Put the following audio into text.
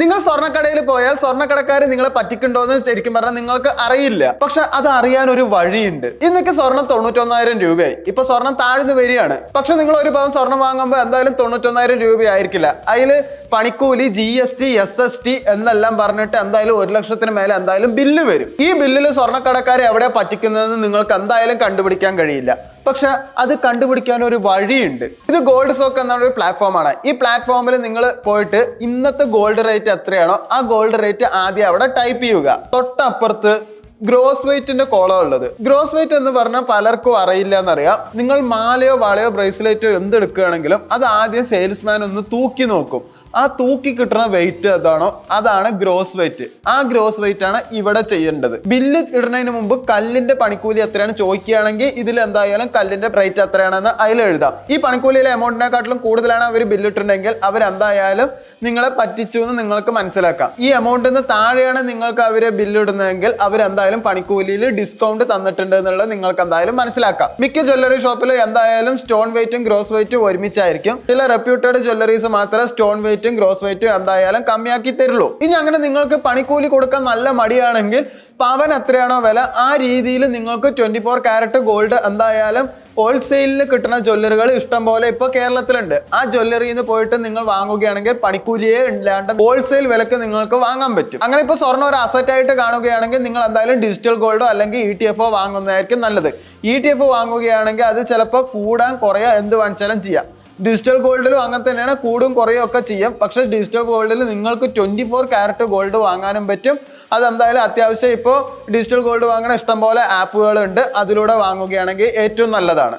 നിങ്ങൾ സ്വർണക്കടയിൽ പോയാൽ സ്വർണക്കടക്കാർ നിങ്ങളെ പറ്റിക്കുണ്ടോ എന്ന് ശരിക്കും പറഞ്ഞാൽ നിങ്ങൾക്ക് അറിയില്ല. പക്ഷെ അത് അറിയാൻ ഒരു വഴിയുണ്ട്. ഇന്നൊക്കെ സ്വർണം തൊണ്ണൂറ്റൊന്നായിരം രൂപയായി. ഇപ്പൊ സ്വർണം താഴ്ന്നു വരികയാണ്. പക്ഷെ നിങ്ങൾ ഒരു പവൻ സ്വർണം വാങ്ങുമ്പോൾ എന്തായാലും തൊണ്ണൂറ്റൊന്നായിരം രൂപയായിരിക്കില്ല. അതിൽ പണിക്കൂലി G S T S S T എന്നെല്ലാം പറഞ്ഞിട്ട് എന്തായാലും ഒരു ലക്ഷത്തിന് മേലെ എന്തായാലും ബില്ല് വരും. ഈ ബില്ലിൽ സ്വർണക്കടക്കാരെ എവിടെ പറ്റിക്കുന്നതെന്ന് നിങ്ങൾക്ക് എന്തായാലും കണ്ടുപിടിക്കാൻ കഴിയില്ല. പക്ഷെ അത് കണ്ടുപിടിക്കാൻ ഒരു വഴിയുണ്ട്. ഇത് ഗോൾഡ് സോക്ക് എന്ന ഒരു പ്ലാറ്റ്ഫോമാണ് ഈ പ്ലാറ്റ്ഫോമിൽ നിങ്ങൾ പോയിട്ട് ഇന്നത്തെ ഗോൾഡ് റേറ്റ് എത്രയാണോ ആ ഗോൾഡ് റേറ്റ് ആദ്യം അവിടെ ടൈപ്പ് ചെയ്യുക. തൊട്ടപ്പുറത്ത് ഗ്രോസ് വെയിറ്റിന്റെ കോളം ഉള്ളത്. ഗ്രോസ് വെയിറ്റ് എന്ന് പറഞ്ഞാൽ പലർക്കും അറിയില്ല എന്നറിയാം നിങ്ങൾ മാലയോ വളയോ ബ്രേസ്ലെറ്റോ എന്ത് എടുക്കുകയാണെങ്കിലും അത് ആദ്യം സെയിൽസ്മാൻ ഒന്ന് തൂക്കി നോക്കും. ആ തൂക്കി കിട്ടുന്ന വെയിറ്റ് ഏതാണോ അതാണ് ഗ്രോസ് വെയിറ്റ് ആ ഗ്രോസ് വെയിറ്റ് ആണ് ഇവിടെ ചെയ്യേണ്ടത്. ബില്ല് ഇടുന്നതിന് മുമ്പ് കല്ലിന്റെ പണിക്കൂലി എത്രയാണ് ചോദിക്കുകയാണെങ്കിൽ ഇതിൽ എന്തായാലും കല്ലിന്റെ റേറ്റ് എത്രയാണെന്ന് അതിൽ എഴുതാം. ഈ പണിക്കൂലിയിലെ എമൗണ്ടിനെക്കാട്ടിലും കൂടുതലാണ് അവർ ബില്ലിട്ടുണ്ടെങ്കിൽ അവർ എന്തായാലും നിങ്ങളെ പറ്റിച്ചു എന്ന് നിങ്ങൾക്ക് മനസ്സിലാക്കാം. ഈ എമൗണ്ടിൽ നിന്ന് താഴെയാണ് നിങ്ങൾക്ക് അവർ ബില്ലിടുന്നതെങ്കിൽ അവർ എന്തായാലും പണിക്കൂലിയിൽ ഡിസ്കൗണ്ട് തന്നിട്ടുണ്ട് എന്നുള്ളത് നിങ്ങൾക്ക് എന്തായാലും മനസ്സിലാക്കാം. മിക്ക ജ്വല്ലറി ഷോപ്പിൽ എന്തായാലും സ്റ്റോൺ വെയിറ്റും ഗ്രോസ് വെയിറ്റും ഒരുമിച്ചായിരിക്കും. ചില റെപ്യൂട്ടഡ് ജ്വല്ലറീസ് മാത്രമേ സ്റ്റോൺ വെയിറ്റും ഗ്രോസ് വെയിറ്റും എന്തായാലും കമ്മിയാക്കി തരുള്ളൂ. ഇനി അങ്ങനെ നിങ്ങൾക്ക് പണിക്കൂലി കൊടുക്കാൻ നല്ല മടിയാണെങ്കിൽ പവൻ എത്രയാണോ വില ആ രീതിയിൽ നിങ്ങൾക്ക് ട്വന്റി ഫോർ ക്യാരറ്റ് ഗോൾഡ് എന്തായാലും ഹോൾസെയിലിൽ കിട്ടുന്ന ജ്വല്ലറികൾ ഇഷ്ടം പോലെ ഇപ്പോൾ കേരളത്തിലുണ്ട്. ആ ജ്വല്ലറിയിൽ നിന്ന് പോയിട്ട് നിങ്ങൾ വാങ്ങുകയാണെങ്കിൽ പണിക്കൂലിയെ ഇല്ലാണ്ട് ഹോൾസെയിൽ വിലക്ക് നിങ്ങൾക്ക് വാങ്ങാൻ പറ്റും. അങ്ങനെ ഇപ്പോൾ സ്വർണം ഒരു അസറ്റ് ആയിട്ട് കാണുകയാണെങ്കിൽ നിങ്ങൾ എന്തായാലും ഡിജിറ്റൽ ഗോൾഡോ അല്ലെങ്കിൽ ഇ ടി എഫോ വാങ്ങുന്നതായിരിക്കും നല്ലത്. ഇ ടി എഫ് വാങ്ങുകയാണെങ്കിൽ അത് ചിലപ്പോൾ കൂടാൻ കുറയാ എന്ത് വാങ്ങിച്ചാലും ചെയ്യാം. ഡിജിറ്റൽ ഗോൾഡിലും അങ്ങനെ തന്നെയാണ് കൂടും കുറയും ഒക്കെ ചെയ്യാം. പക്ഷെ ഡിജിറ്റൽ ഗോൾഡിൽ നിങ്ങൾക്ക് ട്വന്റി ഫോർ ക്യാരറ്റ് ഗോൾഡ് വാങ്ങാനും പറ്റും. അതെന്തായാലും അത്യാവശ്യം ഇപ്പോൾ ഡിജിറ്റൽ ഗോൾഡ് വാങ്ങണ ഇഷ്ടംപോലെ ആപ്പുകളുണ്ട് അതിലൂടെ വാങ്ങുകയാണെങ്കിൽ ഏറ്റവും നല്ലതാണ്.